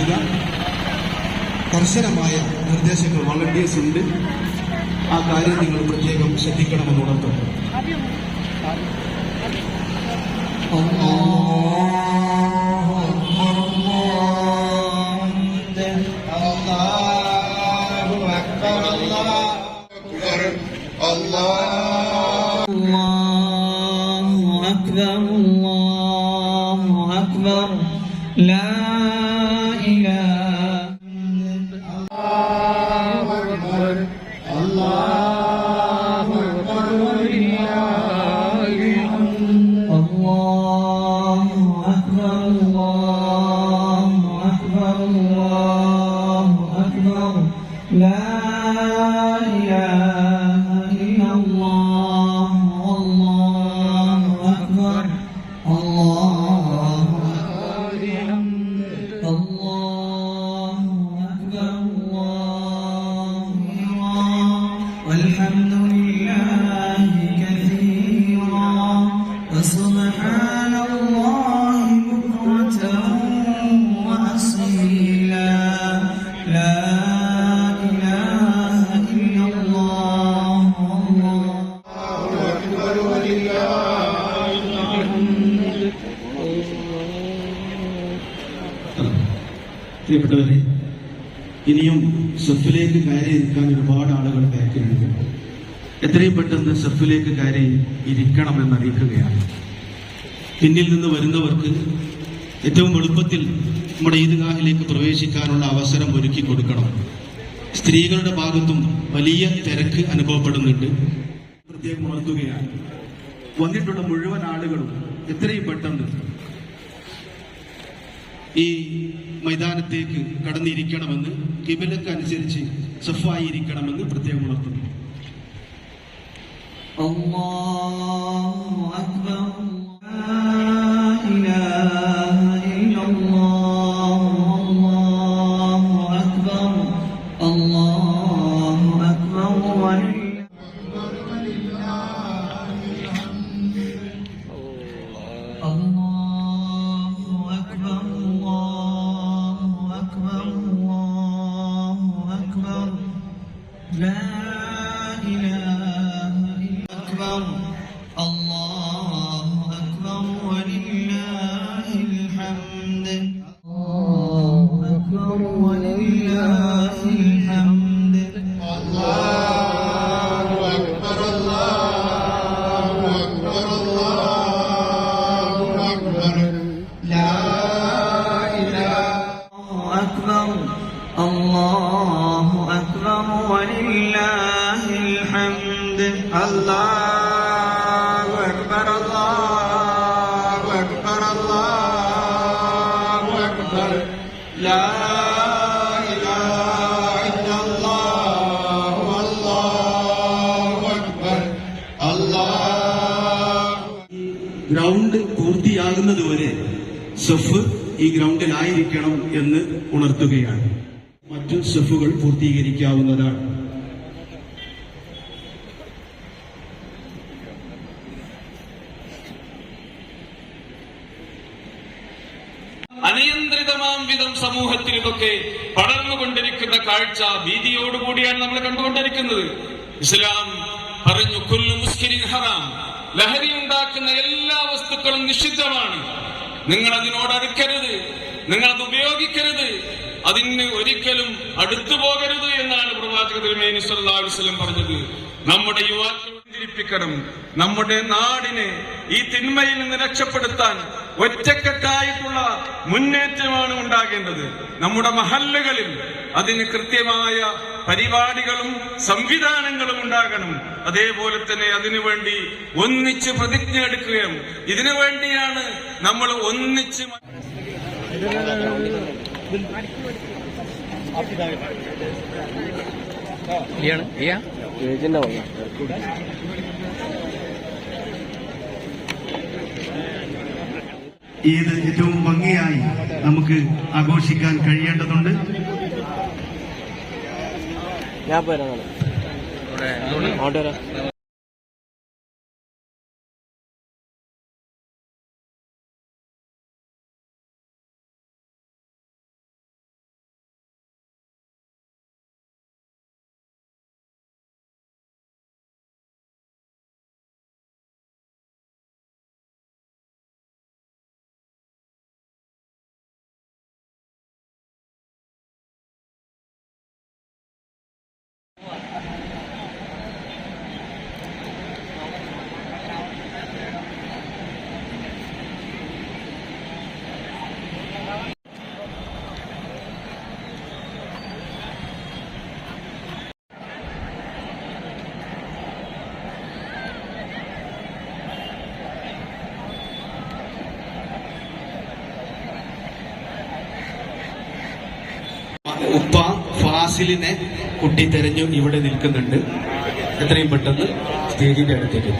പാലിക്കുക കർശനമായ നിർദ്ദേശങ്ങൾ വളണ്ടിയേഴ്സ് ഉണ്ട് ആ കാര്യം നിങ്ങൾ പ്രത്യേകം ശ്രദ്ധിക്കണമെന്ന് ഉണർത്തുന്നു الله أكبر الله أكبر لا الله أكبر. لا പ്രിയപ്പെട്ടവരെ ഇനിയും സെഫിലേക്ക് കയറി ഇരിക്കാൻ ഒരുപാട് ആളുകൾ ബാക്കിലുണ്ട് എത്രയും പെട്ടെന്ന് സെഫിലേക്ക് കയറി ഇരിക്കണമെന്ന് അറിയിക്കുകയാണ് പിന്നിൽ നിന്ന് വരുന്നവർക്ക് ഏറ്റവും എളുപ്പത്തിൽ നമ്മുടെ ഈദ്ഗാഹിലേക്ക് പ്രവേശിക്കാനുള്ള അവസരം ഒരുക്കി കൊടുക്കണം. സ്ത്രീകളുടെ ഭാഗത്തും വലിയ തിരക്ക് അനുഭവപ്പെടുന്നുണ്ട്. പ്രത്യേകം ഉണർത്തുകയാണ് വന്നിട്ടുള്ള മുഴുവൻ ആളുകളും എത്രയും പെട്ടെന്ന് ഈ മൈതാനത്തേക്ക് കടന്നിരിക്കണമെന്ന് കിബിലക്ക് അനുസരിച്ച് സഫായിരിക്കണമെന്ന് പ്രത്യേകം ഉണർത്തുന്നു. അള്ളാഹു അക്ബർ. لا إله إلا أكبر ഗ്രൗണ്ട് പൂർത്തിയാകുന്നതുവരെ സഫ് ഈ ഗ്രൗണ്ടിലായിരിക്കണം എന്ന് ഉണർത്തുകയാണ്. മറ്റു സഫുകൾ പൂർത്തീകരിക്കാവുന്നതാണ്. സമൂഹത്തിൽ ഇതൊക്കെ പടർന്നുകൊണ്ടിരിക്കുന്ന കാഴ്ച ഭീതിയോടുകൂടിയാണ് നമ്മൾ കണ്ടുകൊണ്ടിരിക്കുന്നത്. ഇസ്ലാം പറഞ്ഞു കുല്ലു മുസ്കിരിൻ ഹറാം. ലഹരി ഉണ്ടാക്കുന്ന എല്ലാ വസ്തുക്കളും നിഷിദ്ധമാണ്. നിങ്ങൾ അതിനോട് അടുക്കരുത്. നിങ്ങൾ അത് ഉപയോഗിക്കരുത്. അതിന് ഒരിക്കലും അടുത്തു പോകരുത് എന്നാണ് പ്രവാചക തിരുമേനി സല്ലല്ലാഹു അലൈഹി വസല്ലം പറഞ്ഞത്. നമ്മുടെ യുവാക്കൾ നമ്മുടെ നാടിനെ ഈ തിന്മയിൽ നിന്ന് രക്ഷപ്പെടുത്താൻ ഒറ്റക്കെട്ടായിട്ടുള്ള മുന്നേറ്റമാണ് ഉണ്ടാകേണ്ടത്. നമ്മുടെ മഹല്ലുകളിൽ അതിന് കൃത്യമായ പരിപാടികളും സംവിധാനങ്ങളും ഉണ്ടാകണം. അതേപോലെ തന്നെ അതിനുവേണ്ടി ഒന്നിച്ച് പ്രതിജ്ഞ എടുക്കുകയും ഇതിനു വേണ്ടിയാണ് നമ്മൾ ഒന്നിച്ച് മ- ഇത് ഏറ്റവും ഭംഗിയായി നമുക്ക് ആഘോഷിക്കാൻ കഴിയേണ്ടതുണ്ട്? ഞാൻ പോരാ ഉപ്പ ഫാസിലിനെ കുട്ടി തെരഞ്ഞു ഇവിടെ നിൽക്കുന്നുണ്ട്. എത്രയും പെട്ടെന്ന് സ്റ്റേജിന്റെ അടുത്തേക്ക്